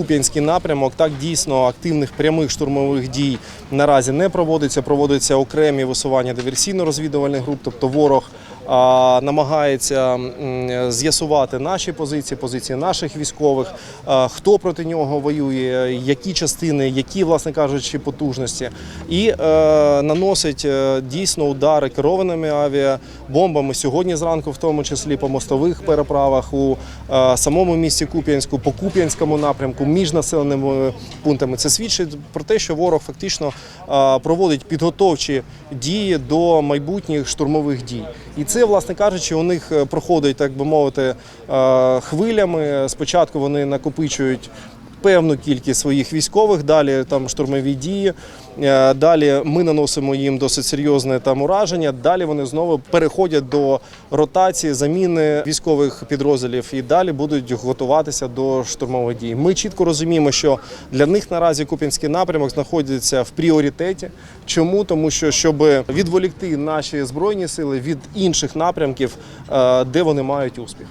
Куп'янський напрямок. Так дійсно активних прямих штурмових дій наразі не проводиться. Проводяться окремі висування диверсійно-розвідувальних груп, тобто ворог намагається з'ясувати наші позиції, позиції наших військових, хто проти нього воює, які частини, які, власне кажучи, потужності, і е, наносить е, дійсно удари керованими авіабомбами сьогодні зранку, в тому числі по мостових переправах у е, самому місті Куп'янську, по Куп'янському напрямку, між населеними пунктами. Це свідчить про те, що ворог фактично е, проводить підготовчі дії до майбутніх штурмових дій. І це, власне кажучи, у них е, проходить, так би мовити, хвилями. Спочатку вони накопичують. Певну кількість своїх військових, далі там штурмові дії. е, Далі ми наносимо їм досить серйозне там ураження. Далі вони знову переходять до ротації, заміни військових підрозділів і далі будуть готуватися до штурмових дій. Ми чітко розуміємо, що для них наразі Куп'янський напрямок знаходиться в пріоритеті. Чому? Тому що щоб відволікти наші збройні сили від інших напрямків, е, де вони мають успіх.